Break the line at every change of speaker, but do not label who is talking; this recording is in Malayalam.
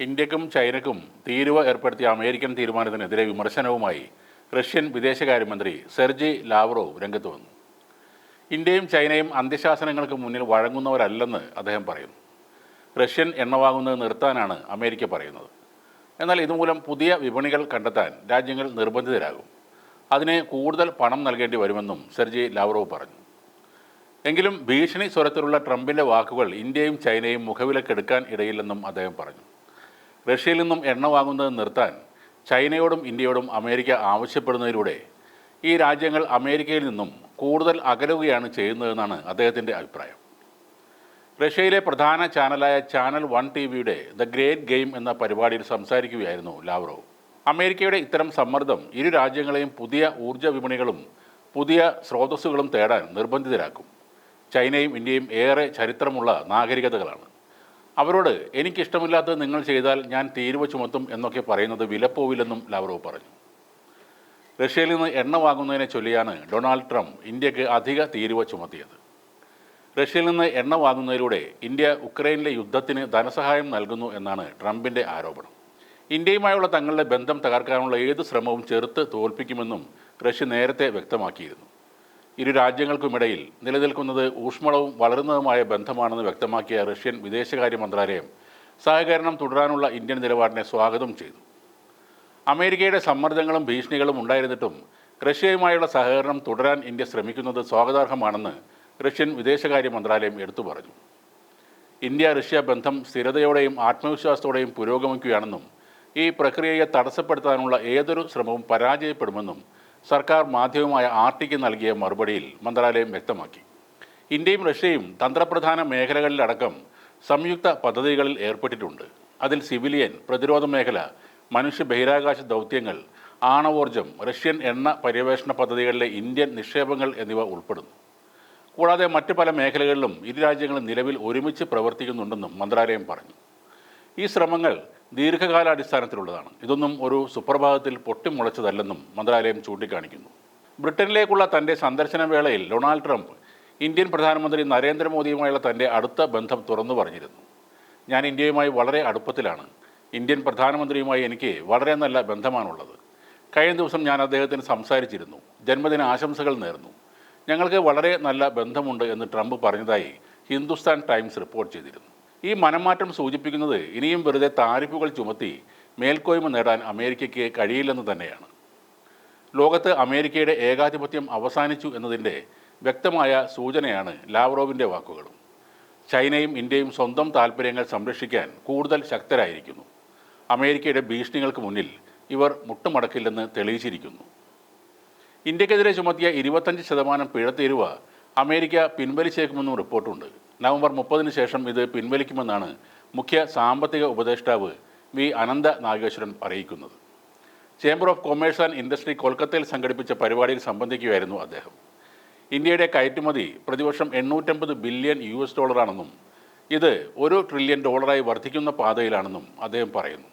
ഇന്ത്യക്കും ചൈനക്കും തീരുവ ഏർപ്പെടുത്തിയ അമേരിക്കൻ തീരുമാനത്തിനെതിരെ വിമർശനവുമായി റഷ്യൻ വിദേശകാര്യമന്ത്രി സെർജി ലാവ്റോവ് രംഗത്ത് വന്നു. ഇന്ത്യയും ചൈനയും അന്ത്യശാസനങ്ങൾക്ക് മുന്നിൽ വഴങ്ങുന്നവരല്ലെന്ന് അദ്ദേഹം പറയുന്നു. റഷ്യൻ എണ്ണ വാങ്ങുന്നത് നിർത്താനാണ് അമേരിക്ക പറയുന്നത്. എന്നാൽ ഇതുമൂലം പുതിയ വിപണികൾ കണ്ടെത്താൻ രാജ്യങ്ങൾ നിർബന്ധിതരാകും. അതിന് കൂടുതൽ പണം നൽകേണ്ടി വരുമെന്നും സെർജി ലാവ്റോവ് പറഞ്ഞു. എങ്കിലും ഭീഷണി സ്വരത്തിലുള്ള ട്രംപിന്റെ വാക്കുകൾ ഇന്ത്യയും ചൈനയും മുഖവിലക്കെടുക്കാൻ ഇടയില്ലെന്നും അദ്ദേഹം പറഞ്ഞു. റഷ്യയിൽ നിന്നും എണ്ണ വാങ്ങുന്നത് നിർത്താൻ ചൈനയോടും ഇന്ത്യയോടും അമേരിക്ക ആവശ്യപ്പെടുന്നതിലൂടെ ഈ രാജ്യങ്ങൾ അമേരിക്കയിൽ നിന്നും കൂടുതൽ അകലുകയാണ് ചെയ്യുന്നതെന്നാണ് അദ്ദേഹത്തിന്റെ അഭിപ്രായം. റഷ്യയിലെ പ്രധാന ചാനലായ ചാനൽ വൺ ടി വിയുടെ ദ ഗ്രേറ്റ് ഗെയിം എന്ന പരിപാടിയിൽ സംസാരിക്കുകയായിരുന്നു ലാവ്റോവ്. അമേരിക്കയുടെ ഇത്തരം സമ്മർദ്ദം ഇരു രാജ്യങ്ങളെയും പുതിയ ഊർജ വിപണികളും പുതിയ സ്രോതസ്സുകളും തേടാൻ നിർബന്ധിതരാക്കും. ചൈനയും ഇന്ത്യയും ഏറെ ചരിത്രമുള്ള നാഗരികതകളാണ്. അവരോട് എനിക്കിഷ്ടമില്ലാത്തത് നിങ്ങൾ ചെയ്താൽ ഞാൻ തീരുവ ചുമത്തും എന്നൊക്കെ പറയുന്നത് വിലപ്പോവില്ലെന്നും ലാവ്റോവ് പറഞ്ഞു. റഷ്യയിൽ നിന്ന് എണ്ണ വാങ്ങുന്നതിനെ ചൊല്ലിയാണ് ഡൊണാൾഡ് ട്രംപ് ഇന്ത്യയ്ക്ക് അധിക തീരുവ ചുമത്തിയത്. റഷ്യയിൽ നിന്ന് എണ്ണ വാങ്ങുന്നതിലൂടെ ഇന്ത്യ ഉക്രൈനിലെ യുദ്ധത്തിന് ധനസഹായം നൽകുന്നു എന്നാണ് ട്രംപിന്റെ ആരോപണം. ഇന്ത്യയുമായുള്ള തങ്ങളുടെ ബന്ധം തകർക്കാനുള്ള ഏത് ശ്രമവും ചെറുത്ത് തോൽപ്പിക്കുമെന്നും റഷ്യ നേരത്തെ വ്യക്തമാക്കിയിരുന്നു. ഇരു രാജ്യങ്ങൾക്കുമിടയിൽ നിലനിൽക്കുന്നത് ഊഷ്മളവും വളരുന്നതുമായ ബന്ധമാണെന്ന് വ്യക്തമാക്കിയ റഷ്യൻ വിദേശകാര്യ മന്ത്രാലയം സഹകരണം തുടരാനുള്ള ഇന്ത്യൻ നിലപാടിനെ സ്വാഗതം ചെയ്തു. അമേരിക്കയുടെ സമ്മർദ്ദങ്ങളും ഭീഷണികളും ഉണ്ടായിരുന്നിട്ടും റഷ്യയുമായുള്ള സഹകരണം തുടരാൻ ഇന്ത്യ ശ്രമിക്കുന്നത് സ്വാഗതാർഹമാണെന്ന് റഷ്യൻ വിദേശകാര്യ മന്ത്രാലയം എടുത്തു പറഞ്ഞു. ഇന്ത്യ റഷ്യ ബന്ധം സ്ഥിരതയോടെയും ആത്മവിശ്വാസത്തോടെയും പുരോഗമിക്കുകയാണെന്നും ഈ പ്രക്രിയയെ തടസ്സപ്പെടുത്താനുള്ള ഏതൊരു ശ്രമവും പരാജയപ്പെടുമെന്നും സർക്കാർ മാധ്യമമായ ആർട്ടിക്ക് നൽകിയ മറുപടിയിൽ മന്ത്രാലയം വ്യക്തമാക്കി. ഇന്ത്യയും റഷ്യയും തന്ത്രപ്രധാന മേഖലകളിലടക്കം സംയുക്ത പദ്ധതികളിൽ ഏർപ്പെട്ടിട്ടുണ്ട്. അതിൽ സിവിലിയൻ പ്രതിരോധ മേഖല മനുഷ്യ ബഹിരാകാശ ദൗത്യങ്ങൾ ആണവോർജം റഷ്യൻ എണ്ണ പര്യവേഷണ പദ്ധതികളിലെ ഇന്ത്യൻ നിക്ഷേപങ്ങൾ എന്നിവ ഉൾപ്പെടുന്നു. കൂടാതെ മറ്റ് പല മേഖലകളിലും ഇരു രാജ്യങ്ങളും നിലവിൽ ഒരുമിച്ച് പ്രവർത്തിക്കുന്നുണ്ടെന്നും മന്ത്രാലയം പറഞ്ഞു. ഈ ശ്രമങ്ങൾ ദീർഘകാലാടിസ്ഥാനത്തിലുള്ളതാണ്. ഇതൊന്നും ഒരു സുപ്രഭാതത്തിൽ പൊട്ടിമുളച്ചതല്ലെന്നും മന്ത്രാലയം ചൂണ്ടിക്കാണിക്കുന്നു. ബ്രിട്ടനിലേക്കുള്ള തന്റെ സന്ദർശന വേളയിൽ ഡൊണാൾഡ് ട്രംപ് ഇന്ത്യൻ പ്രധാനമന്ത്രി നരേന്ദ്രമോദിയുമായുള്ള തന്റെ അടുത്ത ബന്ധം തുറന്നു പറഞ്ഞിരുന്നു. ഞാൻ ഇന്ത്യയുമായി വളരെ അടുപ്പത്തിലാണ്. ഇന്ത്യൻ പ്രധാനമന്ത്രിയുമായി എനിക്ക് വളരെ നല്ല ബന്ധമാണുള്ളത്. കഴിഞ്ഞ ദിവസം ഞാൻ അദ്ദേഹത്തിന് സംസാരിച്ചിരുന്നു. ജന്മദിന ആശംസകൾ നേർന്നു. ഞങ്ങൾക്ക് വളരെ നല്ല ബന്ധമുണ്ട് എന്ന് ട്രംപ് പറഞ്ഞതായി ഹിന്ദുസ്ഥാൻ ടൈംസ് റിപ്പോർട്ട് ചെയ്തിരുന്നു. ഈ മനംമാറ്റം സൂചിപ്പിക്കുന്നത് ഇനിയും വെറുതെ താരിഫുകൾ ചുമത്തി മേൽക്കോയ്മ നേടാൻ അമേരിക്കയ്ക്ക് കഴിയില്ലെന്ന് തന്നെയാണ്. ലോകത്ത് അമേരിക്കയുടെ ഏകാധിപത്യം അവസാനിച്ചു എന്നതിന്റെ വ്യക്തമായ സൂചനയാണ് ലാവ്റോവിന്റെ വാക്കുകളും. ചൈനയും ഇന്ത്യയും സ്വന്തം താൽപ്പര്യങ്ങൾ സംരക്ഷിക്കാൻ കൂടുതൽ ശക്തരായിരിക്കുന്നു. അമേരിക്കയുടെ ഭീഷണികൾക്ക് മുന്നിൽ ഇവർ മുട്ടുമടക്കില്ലെന്ന് തെളിയിച്ചിരിക്കുന്നു. ഇന്ത്യക്കെതിരെ ചുമത്തിയ ഇരുപത്തഞ്ച് ശതമാനം പിഴത്തീരുവ അമേരിക്ക പിൻവലിച്ചേക്കുമെന്നും റിപ്പോർട്ടുണ്ട്. നവംബർ മുപ്പതിന് ശേഷം ഇത് പിൻവലിക്കുമെന്നാണ് മുഖ്യ സാമ്പത്തിക ഉപദേഷ്ടാവ് വി അനന്ത നാഗേശ്വരൻ അറിയിക്കുന്നത്. Chamber of commerce and industry കൊൽക്കത്തയിൽ സംഘടിപ്പിച്ച പരിപാടിയിൽ സംബന്ധിക്കുകയായിരുന്നു അദ്ദേഹം. ഇന്ത്യയുടെ കയറ്റുമതി പ്രതിവർഷം എണ്ണൂറ്റമ്പത് ബില്യൺ യു എസ് ഡോളറാണെന്നും ഇത് ഒരു ട്രില്യൺ ഡോളറായി വർദ്ധിക്കുന്ന പാതയിലാണെന്നും അദ്ദേഹം പറയുന്നു.